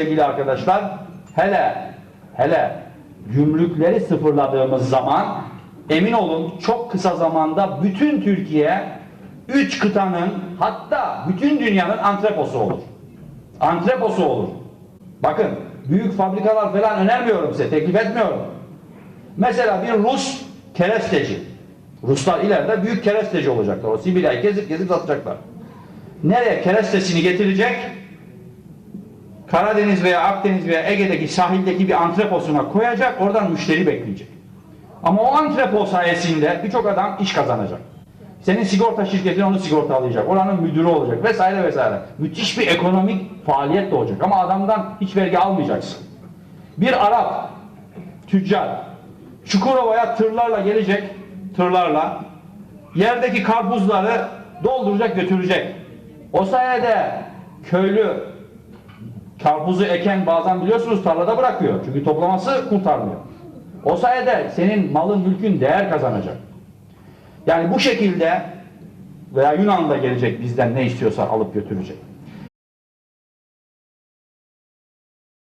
sevgili arkadaşlar hele hele gümrükleri sıfırladığımız zaman emin olun çok kısa zamanda bütün Türkiye üç kıtanın hatta bütün dünyanın antreposu olur. Antreposu olur. Bakın büyük fabrikalar falan önermiyorum size teklif etmiyorum. Mesela bir Rus keresteci. Ruslar ileride büyük keresteci olacaklar. O Sibirya'yı gezip gezip satacaklar. Nereye kerestesini getirecek? Karadeniz veya Akdeniz veya Ege'deki sahildeki bir antreposuna koyacak, oradan müşteri bekleyecek. Ama o antrepo sayesinde birçok adam iş kazanacak. Senin sigorta şirketin onu sigortalayacak, oranın müdürü olacak vesaire vesaire. Müthiş bir ekonomik faaliyet doğacak ama adamdan hiç vergi almayacaksın. Bir Arap, tüccar, Çukurova'ya tırlarla gelecek, tırlarla, yerdeki karpuzları dolduracak götürecek. O sayede köylü Karpuzu eken bazen biliyorsunuz tarlada bırakıyor. Çünkü toplaması kurtarmıyor. O sayede senin malın mülkün değer kazanacak. Yani bu şekilde veya Yunan da gelecek bizden ne istiyorsa alıp götürecek.